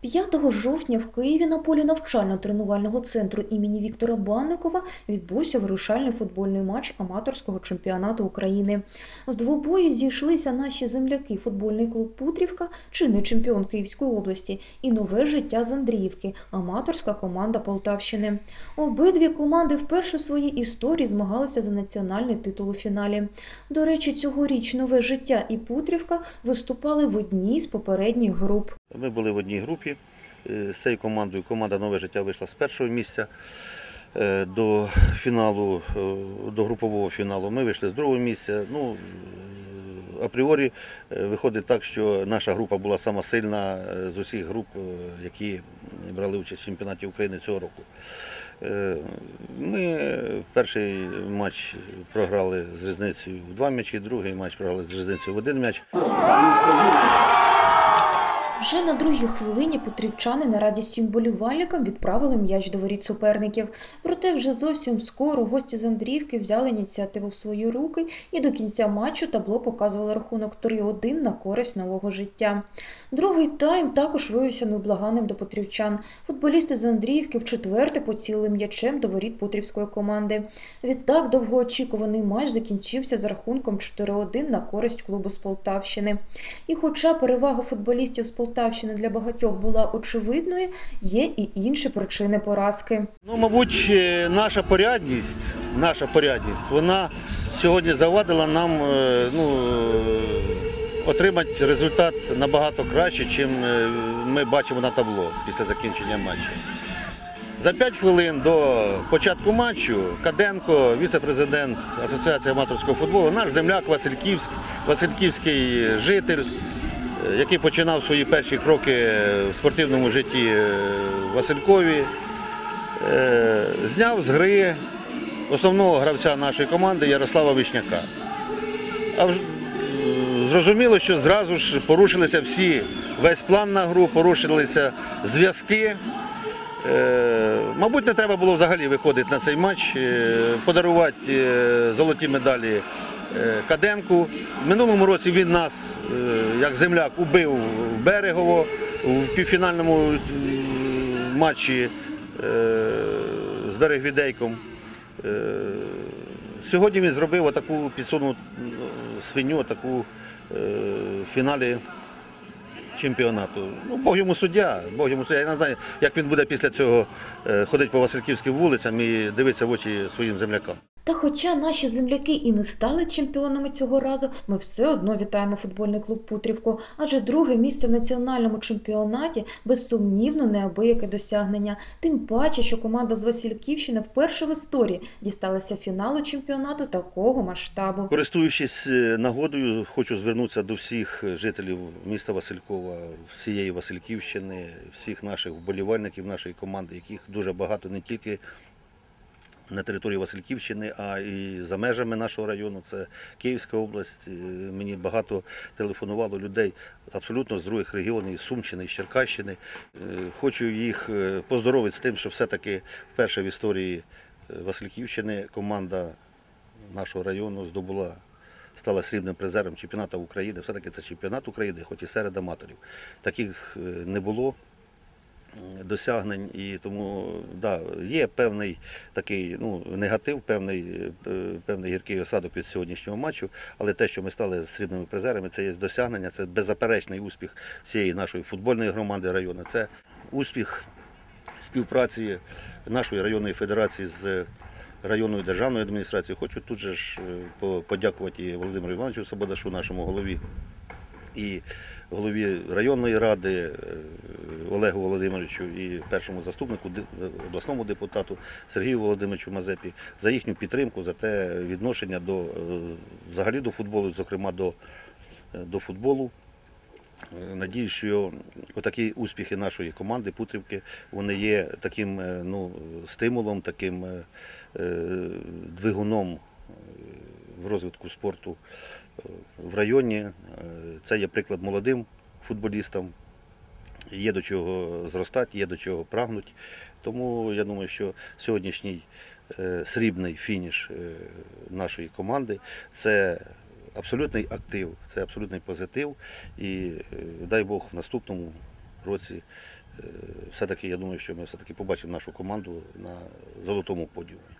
5 жовтня в Києві на полі навчально-тренувального центру імені Віктора Банникова відбувся вирушальний футбольний матч аматорського чемпіонату України. В двобої зійшлися наші земляки футбольний клуб Путрівка, чинний чемпіон Київської області, і нове життя з Андріївки, аматорська команда Полтавщини. Обидві команди вперше в своїй історії змагалися за національний титул у фіналі. До речі, цьогоріч нове життя і Путрівка виступали в одній з попередніх груп. Ми були в одній групі з цією командою. Команда Нове життя вийшла з першого місця е, до фіналу, е, до групового фіналу. Ми вийшли з другого місця. Ну, е, апріорі е, виходить так, що наша група була сама сильна е, з усіх груп, е, які брали участь в чемпіонаті України цього року. Е, Ми перший матч програли з різницею в два м'ячі, другий матч програли з різницею в один м'яч. Вже на другій хвилині потрібчани на радість болівальникам відправили м'яч до воріт суперників. Проте вже зовсім скоро гості з Андріївки взяли ініціативу в свої руки і до кінця матчу табло показувало рахунок 3-1 на користь нового життя. Другий тайм також виявився невблаганним до потрівчан. Футболісти з Андріївки вчетверте поцілили м'ячем до воріт путрівської команди. Відтак довгоочікуваний матч закінчився з рахунком 4-1 на користь клубу з Полтавщини. І хоча перевага футболістів з Полтавщини для багатьох була очевидною, є і інші причини поразки. Ну, мабуть, е, наша порядність, наша порядність, вона сьогодні завадила нам е, ну, е, отримати результат набагато краще, ніж ми бачимо на табло після закінчення матчу. За 5 хвилин до початку матчу Каденко, віце-президент Асоціації аматорського футболу, наш земляк Васильківськ, Васильківський житель, який починав свої перші кроки в спортивному житті е, Василькові, е, зняв з гри основного гравця нашої команди Ярослава Вишняка. А е, зрозуміло, що зразу ж порушилися всі, весь план на гру, порушилися зв'язки. Мабуть, не треба було взагалі виходити на цей матч, подарувати золоті медалі Каденку. В минулому році він нас, е, як земляк, убив в Берегово в півфінальному е, матчі е, з Берегвідейком. Е, Сьогодні він зробив отаку підсуну свиню, таку е, в фіналі чемпіонату. Ну, Бог йому суддя, Бог йому суддя. Я не знаю, як він буде після цього е, ходити по Васильківським вулицям і дивитися в очі своїм землякам. Та хоча наші земляки і не стали чемпіонами цього разу, ми все одно вітаємо футбольний клуб Путрівку, адже друге місце в національному чемпіонаті безсумнівно неабияке досягнення. Тим паче, що команда з Васильківщини вперше в історії дісталася фіналу чемпіонату такого масштабу. Користуючись е, нагодою, хочу звернутися до всіх жителів міста Василькова, всієї Васильківщини, всіх наших вболівальників нашої команди, яких дуже багато не тільки на території Васильківщини, а і за межами нашого району. Це Київська область. Мені багато телефонувало людей абсолютно з других регіонів, із Сумщини, із Черкащини. Е, Хочу їх е, поздоровити з тим, що все-таки вперше в історії е, Васильківщини команда нашого району здобула. Стала срібним призером чемпіонату України. Все-таки це чемпіонат України, хоч і серед аматорів. Таких не було досягнень, і тому да, є певний такий ну, негатив, певний, е, певний гіркий осадок від сьогоднішнього матчу. Але те, що ми стали срібними призерами, це є досягнення, це беззаперечний успіх всієї нашої футбольної громади району. Це успіх співпраці нашої районної федерації з районною державною адміністрацією. Хочу тут же ж е, подякувати і Володимиру Івановичу Сободашу, нашому голові, і голові районної ради е, Олегу Володимировичу і першому заступнику обласному депутату Сергію Володимировичу Мазепі за їхню підтримку, за те відношення до е, взагалі до футболу, зокрема до, е, до футболу. Е, Надіюсь, що такі успіхи нашої команди Путрівки вони є таким е, ну, стимулом, таким е, е, двигуном е, в розвитку спорту е, в районі. Це є приклад молодим футболістам. Є до чого зростати, є до чого прагнути. Тому я думаю, що сьогоднішній е, срібний фініш е, нашої команди це абсолютний актив, це абсолютний позитив. І е, дай Бог в наступному році все-таки я думаю, що ми все-таки побачимо нашу команду на золотому подіумі.